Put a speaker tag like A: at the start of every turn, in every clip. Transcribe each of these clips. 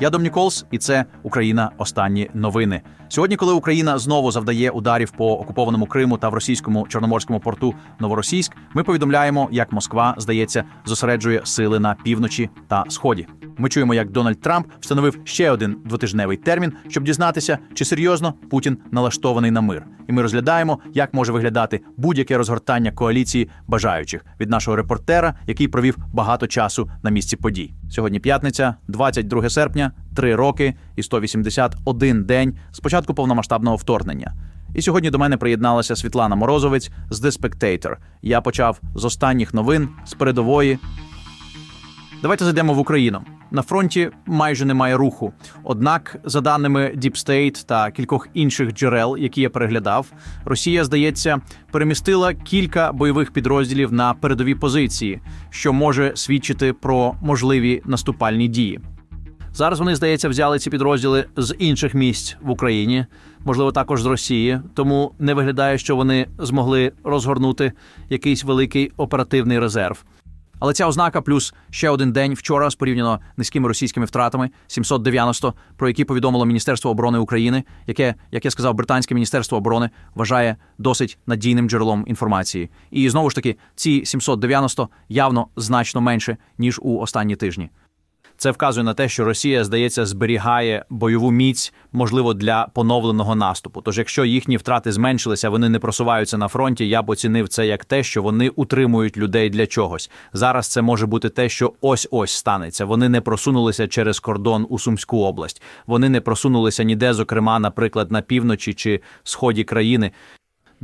A: Я Дом Ніколс, і це Україна. Останні новини. Сьогодні, коли Україна знову завдає ударів по окупованому Криму та в російському чорноморському порту Новоросійськ, ми повідомляємо, як Москва здається зосереджує сили на півночі та сході. Ми чуємо, як Дональд Трамп встановив ще один двотижневий термін, щоб дізнатися, чи серйозно Путін налаштований на мир. І ми розглядаємо, як може виглядати будь-яке розгортання коаліції бажаючих від нашого репортера, який провів багато часу на місці подій. Сьогодні п'ятниця, 22 серпня, три роки і 181 день з початку повномасштабного вторгнення. І сьогодні до мене приєдналася Світлана Морозовець з The Spectator. Я почав з останніх новин з передової. Давайте зайдемо в Україну. На фронті майже немає руху. Однак, за даними Deep State та кількох інших джерел, які я переглядав, Росія, здається, перемістила кілька бойових підрозділів на передові позиції, що може свідчити про можливі наступальні дії. Зараз вони, здається, взяли ці підрозділи з інших місць в Україні, можливо, також з Росії. Тому не виглядає, що вони змогли розгорнути якийсь великий оперативний резерв. Але ця ознака плюс ще один день вчора з порівняно низькими російськими втратами 790, про які повідомило Міністерство оборони України, яке, як я сказав, британське міністерство оборони вважає досить надійним джерелом інформації. І знову ж таки, ці 790 явно значно менше ніж у останні тижні. Це вказує на те, що Росія, здається, зберігає бойову міць, можливо, для поновленого наступу. Тож, якщо їхні втрати зменшилися, вони не просуваються на фронті. Я б оцінив це як те, що вони утримують людей для чогось. Зараз це може бути те, що ось ось станеться. Вони не просунулися через кордон у Сумську область. Вони не просунулися ніде, зокрема, наприклад, на півночі чи сході країни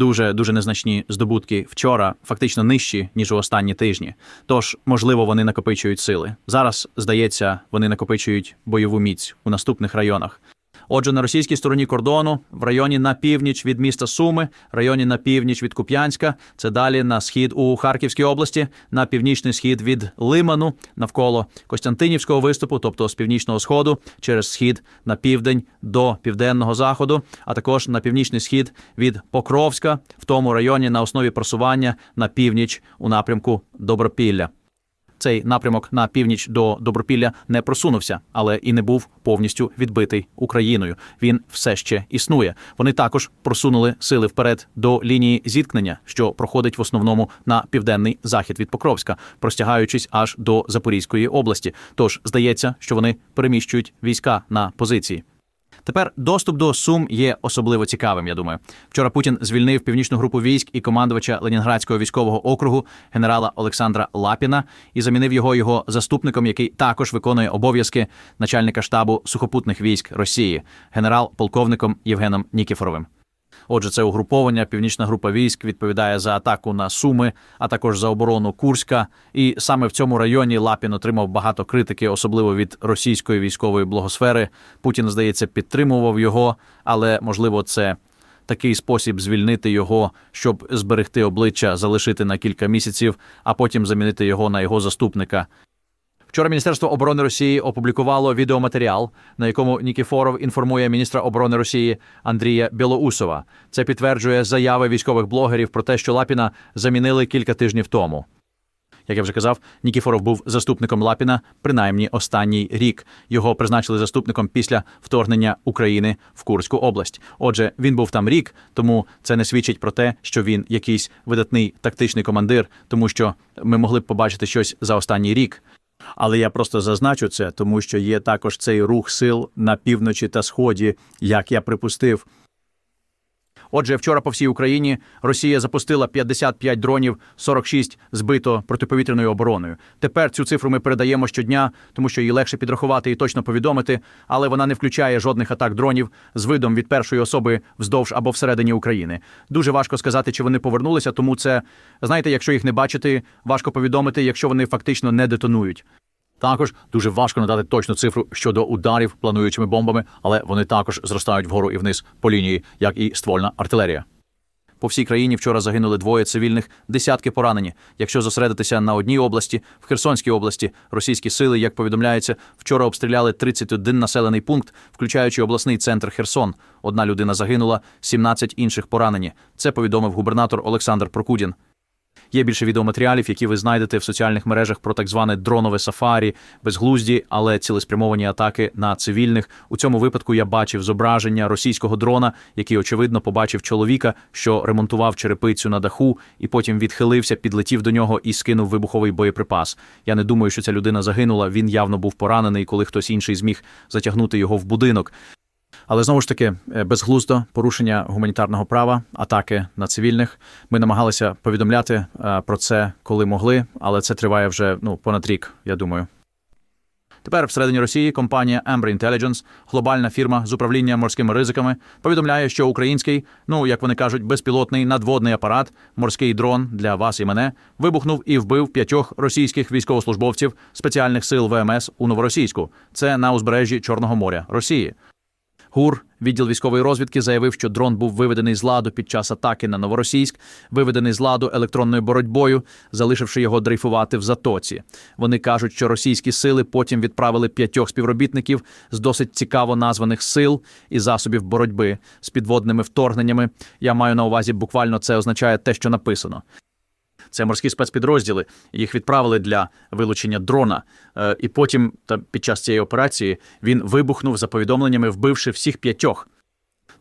A: дуже дуже незначні здобутки вчора, фактично нижчі ніж у останні тижні. Тож, можливо, вони накопичують сили. Зараз здається, вони накопичують бойову міць у наступних районах. Отже, на російській стороні кордону, в районі на північ від міста Суми, районі на північ від Куп'янська, це далі на схід у Харківській області, на північний схід від Лиману, навколо Костянтинівського виступу, тобто з північного сходу, через схід на південь до південного заходу, а також на північний схід від Покровська, в тому районі на основі просування на північ у напрямку Добропілля цей напрямок на північ до Добропілля не просунувся, але і не був повністю відбитий Україною. Він все ще існує. Вони також просунули сили вперед до лінії зіткнення, що проходить в основному на південний захід від Покровська, простягаючись аж до Запорізької області. Тож здається, що вони переміщують війська на позиції. Тепер доступ до Сум є особливо цікавим. Я думаю, вчора Путін звільнив північну групу військ і командувача Ленінградського військового округу генерала Олександра Лапіна і замінив його його заступником, який також виконує обов'язки начальника штабу сухопутних військ Росії, генерал-полковником Євгеном Нікіфоровим. Отже, це угруповання. Північна група військ відповідає за атаку на Суми, а також за оборону Курська. І саме в цьому районі Лапін отримав багато критики, особливо від російської військової благосфери. Путін, здається, підтримував його, але можливо, це такий спосіб звільнити його, щоб зберегти обличчя, залишити на кілька місяців, а потім замінити його на його заступника. Вчора Міністерство оборони Росії опублікувало відеоматеріал, на якому Нікіфоров інформує міністра оборони Росії Андрія Білоусова. Це підтверджує заяви військових блогерів про те, що Лапіна замінили кілька тижнів тому. Як я вже казав, Нікіфоров був заступником Лапіна принаймні останній рік. Його призначили заступником після вторгнення України в Курську область. Отже, він був там рік, тому це не свідчить про те, що він якийсь видатний тактичний командир, тому що ми могли б побачити щось за останній рік. Але я просто зазначу це, тому що є також цей рух сил на півночі та сході, як я припустив. Отже, вчора по всій Україні Росія запустила 55 дронів, 46 збито протиповітряною обороною. Тепер цю цифру ми передаємо щодня, тому що її легше підрахувати і точно повідомити, але вона не включає жодних атак дронів з видом від першої особи вздовж або всередині України. Дуже важко сказати, чи вони повернулися, тому це знаєте, якщо їх не бачити, важко повідомити, якщо вони фактично не детонують. Також дуже важко надати точну цифру щодо ударів плануючими бомбами, але вони також зростають вгору і вниз по лінії, як і ствольна артилерія. По всій країні вчора загинули двоє цивільних, десятки поранені. Якщо зосередитися на одній області, в Херсонській області, російські сили, як повідомляється, вчора обстріляли 31 населений пункт, включаючи обласний центр Херсон. Одна людина загинула, 17 інших поранені. Це повідомив губернатор Олександр Прокудін. Є більше відеоматеріалів, які ви знайдете в соціальних мережах про так зване дронове сафарі, безглузді, але цілеспрямовані атаки на цивільних. У цьому випадку я бачив зображення російського дрона, який очевидно побачив чоловіка, що ремонтував черепицю на даху, і потім відхилився, підлетів до нього і скинув вибуховий боєприпас. Я не думаю, що ця людина загинула. Він явно був поранений, коли хтось інший зміг затягнути його в будинок. Але знову ж таки, е, безглуздо порушення гуманітарного права, атаки на цивільних. Ми намагалися повідомляти е, про це, коли могли, але це триває вже ну понад рік, я думаю. Тепер всередині Росії компанія Amber Intelligence, глобальна фірма з управління морськими ризиками, повідомляє, що український, ну як вони кажуть, безпілотний надводний апарат, морський дрон для вас і мене, вибухнув і вбив п'ятьох російських військовослужбовців спеціальних сил ВМС у Новоросійську. Це на узбережжі Чорного моря Росії. ГУР, відділ військової розвідки, заявив, що дрон був виведений з ладу під час атаки на Новоросійськ, виведений з ладу електронною боротьбою, залишивши його дрейфувати в затоці. Вони кажуть, що російські сили потім відправили п'ятьох співробітників з досить цікаво названих сил і засобів боротьби з підводними вторгненнями. Я маю на увазі, буквально це означає те, що написано. Це морські спецпідрозділи. Їх відправили для вилучення дрона. Е, І потім, та під час цієї операції, він вибухнув за повідомленнями, вбивши всіх п'ятьох.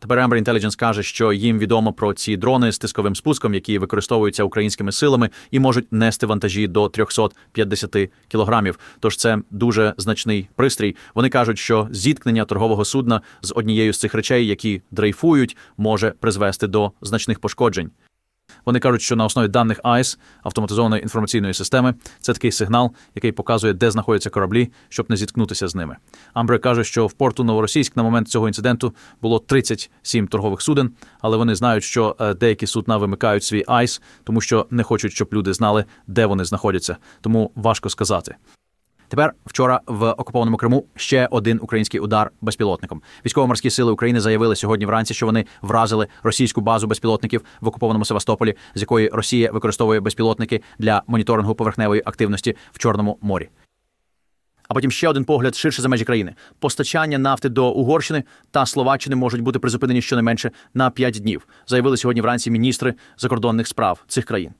A: Тепер Amber Intelligence каже, що їм відомо про ці дрони з тисковим спуском, які використовуються українськими силами і можуть нести вантажі до 350 кілограмів. Тож це дуже значний пристрій. Вони кажуть, що зіткнення торгового судна з однією з цих речей, які дрейфують, може призвести до значних пошкоджень. Вони кажуть, що на основі даних AIS, автоматизованої інформаційної системи, це такий сигнал, який показує, де знаходяться кораблі, щоб не зіткнутися з ними. Амбре каже, що в порту Новоросійськ на момент цього інциденту було 37 торгових суден, але вони знають, що е, деякі судна вимикають свій AIS, тому що не хочуть, щоб люди знали, де вони знаходяться. Тому важко сказати. Тепер вчора в окупованому Криму ще один український удар безпілотником. Військово-морські сили України заявили сьогодні вранці, що вони вразили російську базу безпілотників в окупованому Севастополі, з якої Росія використовує безпілотники для моніторингу поверхневої активності в Чорному морі. А потім ще один погляд ширше за межі країни. Постачання нафти до Угорщини та Словаччини можуть бути призупинені щонайменше на 5 днів, заявили сьогодні вранці міністри закордонних справ цих країн.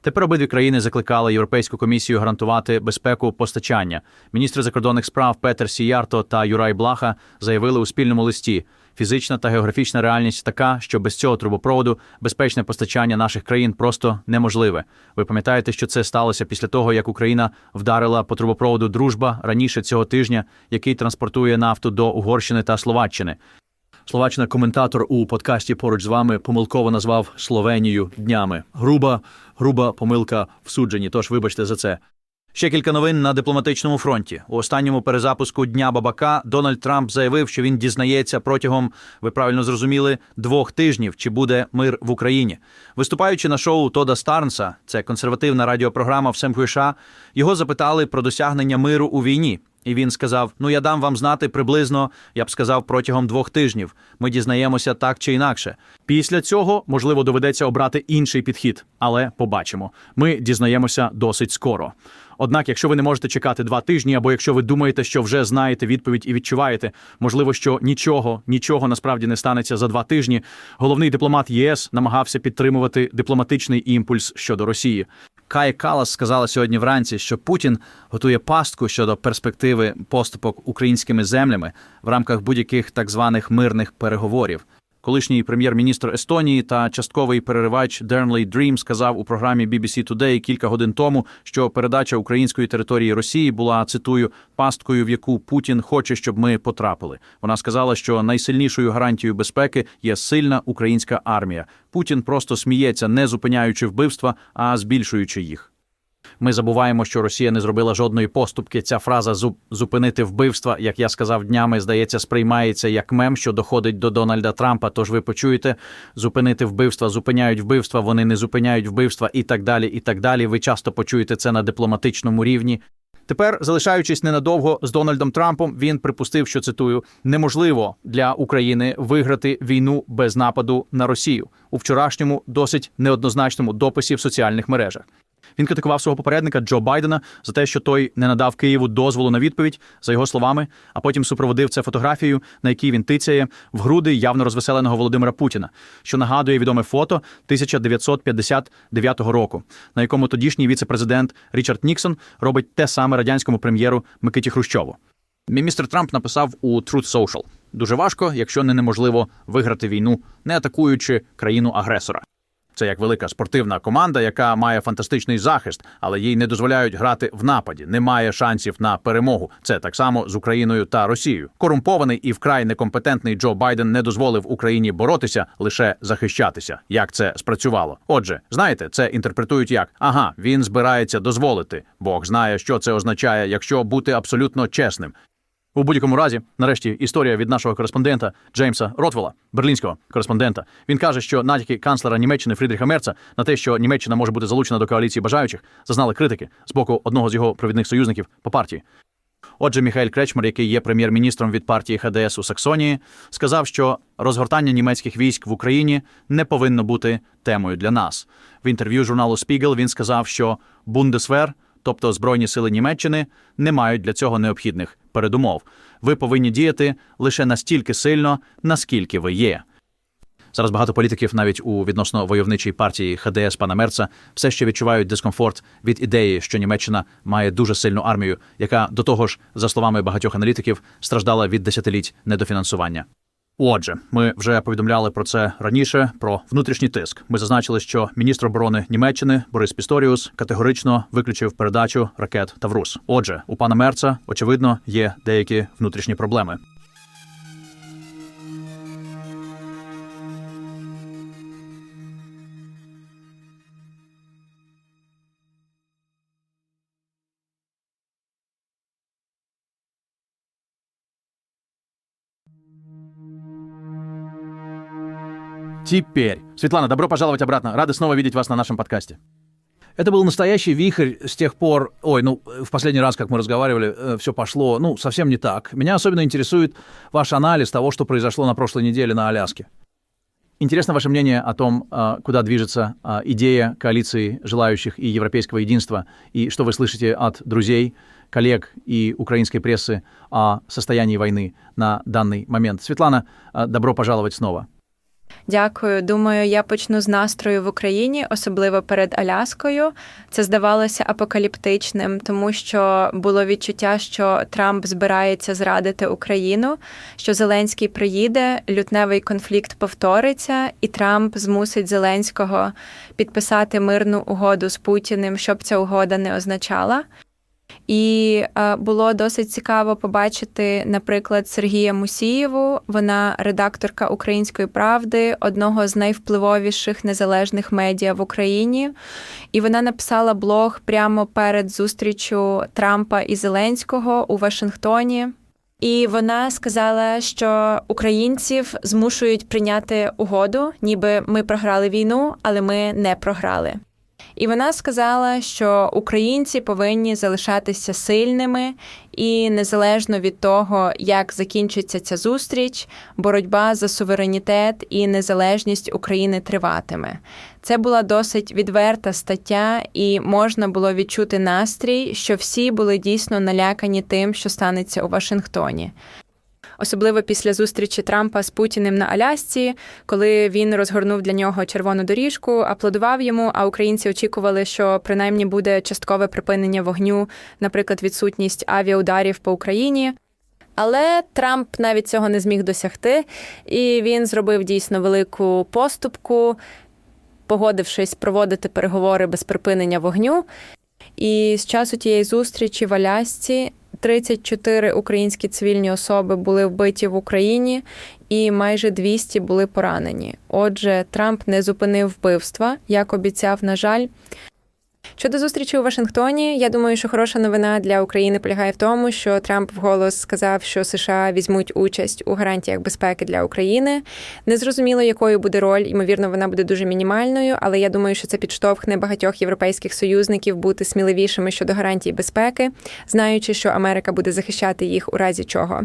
A: Тепер обидві країни закликали Європейську комісію гарантувати безпеку постачання. Міністри закордонних справ Петер Сіярто та Юрай Блаха заявили у спільному листі: фізична та географічна реальність така, що без цього трубопроводу безпечне постачання наших країн просто неможливе. Ви пам'ятаєте, що це сталося після того, як Україна вдарила по трубопроводу Дружба раніше цього тижня, який транспортує нафту до Угорщини та Словаччини. Словаччина коментатор у подкасті поруч з вами помилково назвав Словенію днями. Груба, груба помилка в судженні. Тож вибачте за це. Ще кілька новин на дипломатичному фронті. У останньому перезапуску Дня Бабака Дональд Трамп заявив, що він дізнається протягом, ви правильно зрозуміли, двох тижнів, чи буде мир в Україні. Виступаючи на шоу Тода Старнса, це консервативна радіопрограма в СМХШ, його запитали про досягнення миру у війні. І він сказав: Ну, я дам вам знати приблизно, я б сказав, протягом двох тижнів. Ми дізнаємося так чи інакше. Після цього, можливо, доведеться обрати інший підхід, але побачимо. Ми дізнаємося досить скоро. Однак, якщо ви не можете чекати два тижні, або якщо ви думаєте, що вже знаєте відповідь і відчуваєте, можливо, що нічого, нічого насправді не станеться за два тижні. Головний дипломат ЄС намагався підтримувати дипломатичний імпульс щодо Росії. Кай Калас сказала сьогодні вранці, що Путін готує пастку щодо перспективи поступок українськими землями в рамках будь-яких так званих мирних переговорів. Колишній прем'єр-міністр Естонії та частковий переривач Дернлей Дрім сказав у програмі BBC Today кілька годин тому, що передача української території Росії була цитую пасткою, в яку Путін хоче, щоб ми потрапили. Вона сказала, що найсильнішою гарантією безпеки є сильна українська армія. Путін просто сміється, не зупиняючи вбивства, а збільшуючи їх. Ми забуваємо, що Росія не зробила жодної поступки. Ця фраза «зу- зупинити вбивства, як я сказав днями, здається, сприймається як мем, що доходить до Дональда Трампа. Тож ви почуєте зупинити вбивства, зупиняють вбивства, вони не зупиняють вбивства і так далі. І так далі. Ви часто почуєте це на дипломатичному рівні. Тепер, залишаючись ненадовго з Дональдом Трампом, він припустив, що цитую неможливо для України виграти війну без нападу на Росію у вчорашньому досить неоднозначному дописі в соціальних мережах. Він критикував свого попередника Джо Байдена за те, що той не надав Києву дозволу на відповідь, за його словами, а потім супроводив це фотографією, на якій він тицяє в груди явно розвеселеного Володимира Путіна, що нагадує відоме фото 1959 року, на якому тодішній віце-президент Річард Ніксон робить те саме радянському прем'єру Микиті Хрущову. Мій містер Трамп написав у Truth Social. Дуже важко, якщо не неможливо виграти війну, не атакуючи країну-агресора. Це як велика спортивна команда, яка має фантастичний захист, але їй не дозволяють грати в нападі. Немає шансів на перемогу. Це так само з Україною та Росією. Корумпований і вкрай некомпетентний Джо Байден не дозволив Україні боротися, лише захищатися. Як це спрацювало? Отже, знаєте, це інтерпретують як ага, він збирається дозволити. Бог знає, що це означає, якщо бути абсолютно чесним. У будь-якому разі, нарешті, історія від нашого кореспондента Джеймса Ротвелла, берлінського кореспондента. Він каже, що натяки канцлера Німеччини Фрідріха Мерца на те, що Німеччина може бути залучена до коаліції бажаючих, зазнали критики з боку одного з його провідних союзників по партії. Отже, Міхаель Кречмер, який є прем'єр-міністром від партії ХДС у Саксонії, сказав, що розгортання німецьких військ в Україні не повинно бути темою для нас. В інтерв'ю журналу Spiegel він сказав, що Бундесвер, тобто Збройні сили Німеччини, не мають для цього необхідних передумов. Ви повинні діяти лише настільки сильно, наскільки ви є. Зараз багато політиків, навіть у відносно войовничій партії ХДС пана Мерца, все ще відчувають дискомфорт від ідеї, що Німеччина має дуже сильну армію, яка до того ж, за словами багатьох аналітиків, страждала від десятиліть недофінансування. Отже, ми вже повідомляли про це раніше. Про внутрішній тиск. Ми зазначили, що міністр оборони Німеччини Борис Пісторіус категорично виключив передачу ракет Таврус. Отже, у пана Мерца очевидно є деякі внутрішні проблеми. Теперь. Светлана, добро пожаловать обратно. Рады снова видеть вас на нашем подкасте. Это был настоящий вихрь с тех пор... Ой, ну, в последний раз, как мы разговаривали, все пошло, ну, совсем не так. Меня особенно интересует ваш анализ того, что произошло на прошлой неделе на Аляске. Интересно ваше мнение о том, а, куда движется а, идея коалиции желающих и европейского единства, и что вы слышите от друзей, коллег и украинской прессы о состоянии войны на данный момент. Светлана, а, добро пожаловать снова.
B: Дякую. Думаю, я почну з настрою в Україні, особливо перед Аляскою. Це здавалося апокаліптичним, тому що було відчуття, що Трамп збирається зрадити Україну, що Зеленський приїде, лютневий конфлікт повториться, і Трамп змусить Зеленського підписати мирну угоду з Путіним, щоб ця угода не означала. І е, було досить цікаво побачити, наприклад, Сергія Мусієву. Вона редакторка Української правди, одного з найвпливовіших незалежних медіа в Україні. І вона написала блог прямо перед зустрічю Трампа і Зеленського у Вашингтоні. І вона сказала, що українців змушують прийняти угоду, ніби ми програли війну, але ми не програли. І вона сказала, що українці повинні залишатися сильними, і незалежно від того, як закінчиться ця зустріч, боротьба за суверенітет і незалежність України триватиме. Це була досить відверта стаття, і можна було відчути настрій, що всі були дійсно налякані тим, що станеться у Вашингтоні особливо після зустрічі Трампа з Путіним на Алясці, коли він розгорнув для нього червону доріжку, аплодував йому. А українці очікували, що принаймні буде часткове припинення вогню, наприклад, відсутність авіаударів по Україні. Але Трамп навіть цього не зміг досягти, і він зробив дійсно велику поступку, погодившись проводити переговори без припинення вогню. І з часу тієї зустрічі в Алясці 34 українські цивільні особи були вбиті в Україні, і майже 200 були поранені. Отже, Трамп не зупинив вбивства, як обіцяв, на жаль. Щодо зустрічі у Вашингтоні, я думаю, що хороша новина для України полягає в тому, що Трамп вголос сказав, що США візьмуть участь у гарантіях безпеки для України. Незрозуміло, якою буде роль, ймовірно, вона буде дуже мінімальною, але я думаю, що це підштовхне багатьох європейських союзників бути сміливішими щодо гарантій безпеки, знаючи, що Америка буде захищати їх у разі чого.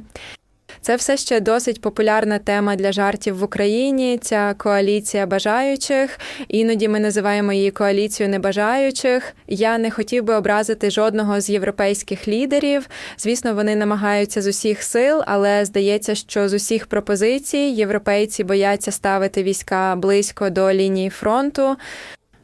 B: Це все ще досить популярна тема для жартів в Україні. Ця коаліція бажаючих. Іноді ми називаємо її коаліцією небажаючих. Я не хотів би образити жодного з європейських лідерів. Звісно, вони намагаються з усіх сил, але здається, що з усіх пропозицій європейці бояться ставити війська близько до лінії фронту.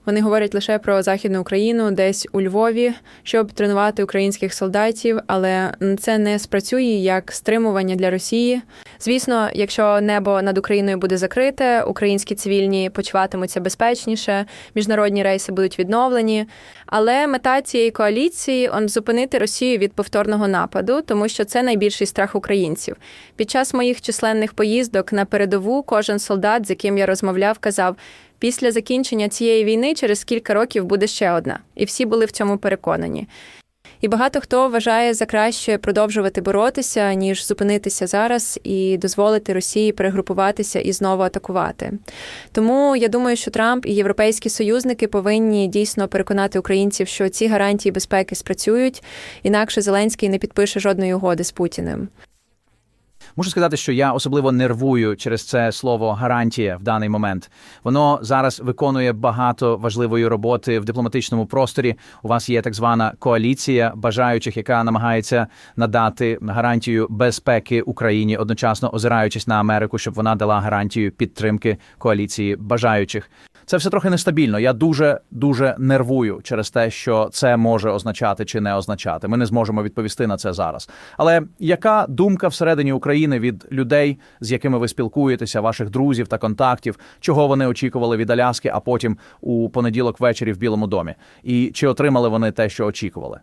B: Вони говорять лише про західну Україну, десь у Львові, щоб тренувати українських солдатів, але це не спрацює як стримування для Росії. Звісно, якщо небо над Україною буде закрите, українські цивільні почуватимуться безпечніше, міжнародні рейси будуть відновлені. Але мета цієї коаліції он зупинити Росію від повторного нападу, тому що це найбільший страх українців. Під час моїх численних поїздок на передову кожен солдат, з яким я розмовляв, казав. Після закінчення цієї війни через кілька років буде ще одна, і всі були в цьому переконані. І багато хто вважає за краще продовжувати боротися, ніж зупинитися зараз і дозволити Росії перегрупуватися і знову атакувати. Тому я думаю, що Трамп і європейські союзники повинні дійсно переконати українців, що ці гарантії безпеки спрацюють, інакше Зеленський не підпише жодної угоди з Путіним.
A: Мушу сказати, що я особливо нервую через це слово гарантія в даний момент. Воно зараз виконує багато важливої роботи в дипломатичному просторі. У вас є так звана коаліція бажаючих, яка намагається надати гарантію безпеки Україні, одночасно озираючись на Америку, щоб вона дала гарантію підтримки коаліції бажаючих. Це все трохи нестабільно. Я дуже дуже нервую через те, що це може означати чи не означати. Ми не зможемо відповісти на це зараз. Але яка думка всередині України від людей, з якими ви спілкуєтеся, ваших друзів та контактів, чого вони очікували від Аляски, а потім у понеділок ввечері в Білому домі? І чи отримали вони те, що очікували?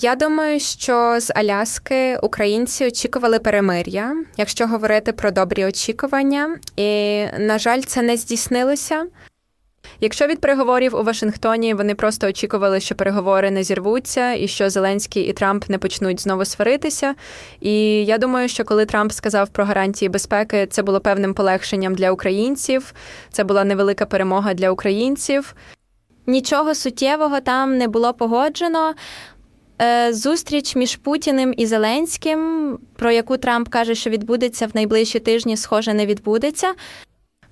B: Я думаю, що з Аляски українці очікували перемир'я, якщо говорити про добрі очікування, і на жаль, це не здійснилося. Якщо від переговорів у Вашингтоні вони просто очікували, що переговори не зірвуться, і що Зеленський і Трамп не почнуть знову сваритися. І я думаю, що коли Трамп сказав про гарантії безпеки, це було певним полегшенням для українців, це була невелика перемога для українців. Нічого суттєвого там не було погоджено. Е, Зустріч між Путіним і Зеленським, про яку Трамп каже, що відбудеться в найближчі тижні, схоже, не відбудеться.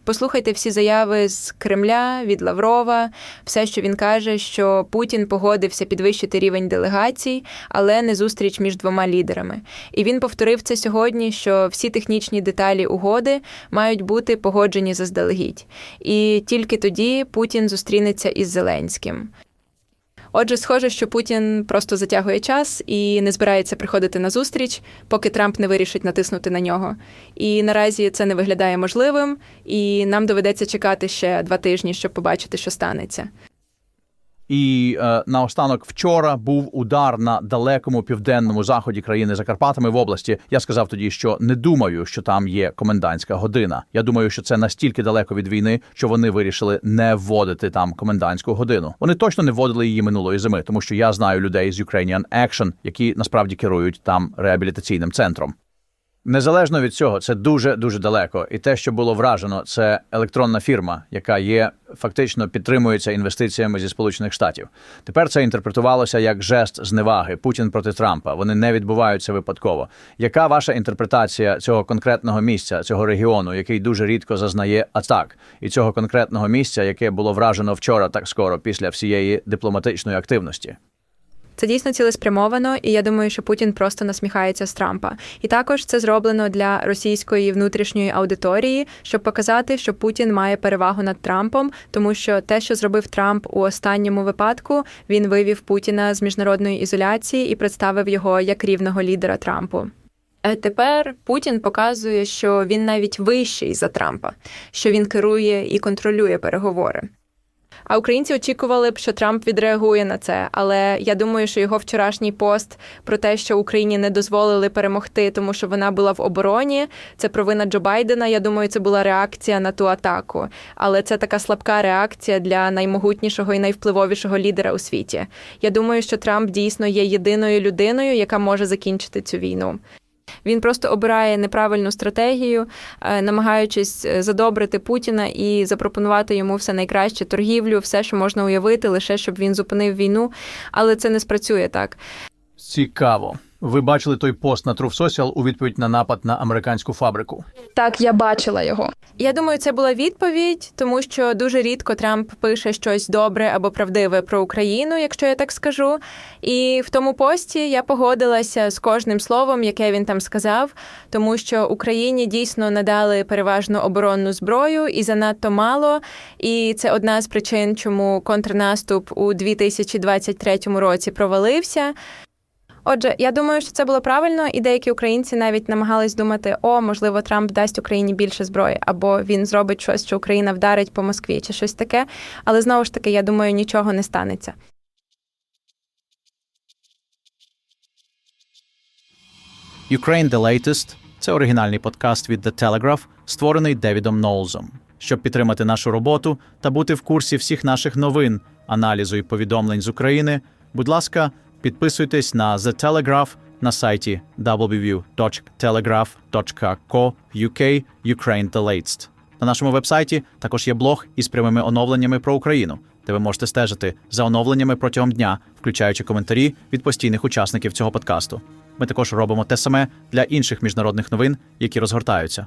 B: Послухайте всі заяви з Кремля від Лаврова, все, що він каже, що Путін погодився підвищити рівень делегацій, але не зустріч між двома лідерами. І він повторив це сьогодні, що всі технічні деталі угоди мають бути погоджені заздалегідь. І тільки тоді Путін зустрінеться із Зеленським. Отже, схоже, що Путін просто затягує час і не збирається приходити на зустріч, поки Трамп не вирішить натиснути на нього. І наразі це не виглядає можливим, і нам доведеться чекати ще два тижні, щоб побачити, що станеться.
A: І е, наостанок вчора був удар на далекому південному заході країни за Карпатами в області. Я сказав тоді, що не думаю, що там є комендантська година. Я думаю, що це настільки далеко від війни, що вони вирішили не вводити там комендантську годину. Вони точно не вводили її минулої зими, тому що я знаю людей з Ukrainian Action, які насправді керують там реабілітаційним центром. Незалежно від цього, це дуже дуже далеко. І те, що було вражено, це електронна фірма, яка є фактично підтримується інвестиціями зі Сполучених Штатів. Тепер це інтерпретувалося як жест зневаги Путін проти Трампа. Вони не відбуваються випадково. Яка ваша інтерпретація цього конкретного місця, цього регіону, який дуже рідко зазнає атак, і цього конкретного місця, яке було вражено вчора так скоро після всієї дипломатичної активності?
B: Це дійсно цілеспрямовано, і я думаю, що Путін просто насміхається з Трампа. І також це зроблено для російської внутрішньої аудиторії, щоб показати, що Путін має перевагу над Трампом, тому що те, що зробив Трамп у останньому випадку, він вивів Путіна з міжнародної ізоляції і представив його як рівного лідера Трампу. Е, Тепер Путін показує, що він навіть вищий за Трампа, що він керує і контролює переговори. А українці очікували б, що Трамп відреагує на це. Але я думаю, що його вчорашній пост про те, що Україні не дозволили перемогти, тому що вона була в обороні. Це провина Джо Байдена. Я думаю, це була реакція на ту атаку. Але це така слабка реакція для наймогутнішого і найвпливовішого лідера у світі. Я думаю, що Трамп дійсно є єдиною людиною, яка може закінчити цю війну. Він просто обирає неправильну стратегію, е, намагаючись е, задобрити Путіна і запропонувати йому все найкраще торгівлю, все, що можна уявити, лише щоб він зупинив війну. Але це не спрацює так.
A: Цікаво. Ви бачили той пост на Truth Social у відповідь на напад на американську фабрику.
C: Так, я бачила його.
B: Я думаю, це була відповідь, тому що дуже рідко Трамп пише щось добре або правдиве про Україну, якщо я так скажу. І в тому пості я погодилася з кожним словом, яке він там сказав, тому що Україні дійсно надали переважно оборонну зброю і занадто мало. І це одна з причин, чому контрнаступ у 2023 році провалився. Отже, я думаю, що це було правильно, і деякі українці навіть намагались думати: о, можливо, Трамп дасть Україні більше зброї, або він зробить щось, що Україна вдарить по Москві, чи щось таке. Але знову ж таки, я думаю, нічого не станеться.
A: Ukraine The Latest – це оригінальний подкаст від The Telegraph, створений Девідом Ноулзом. Щоб підтримати нашу роботу та бути в курсі всіх наших новин, аналізу і повідомлень з України, будь ласка, підписуйтесь на The Telegraph на сайті www.telegraph.co.uk Ukraine The Latest. На нашому вебсайті також є блог із прямими оновленнями про Україну, де ви можете стежити за оновленнями протягом дня, включаючи коментарі від постійних учасників цього подкасту. Ми також робимо те саме для інших міжнародних новин, які розгортаються.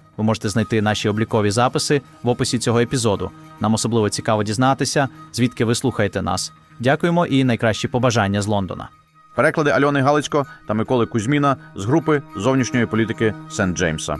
A: Ви можете знайти наші облікові записи в описі цього епізоду. Нам особливо цікаво дізнатися, звідки ви слухаєте нас. Дякуємо і найкращі побажання з Лондона.
D: Переклади Альони Галицько та Миколи Кузьміна з групи зовнішньої політики Сент Джеймса.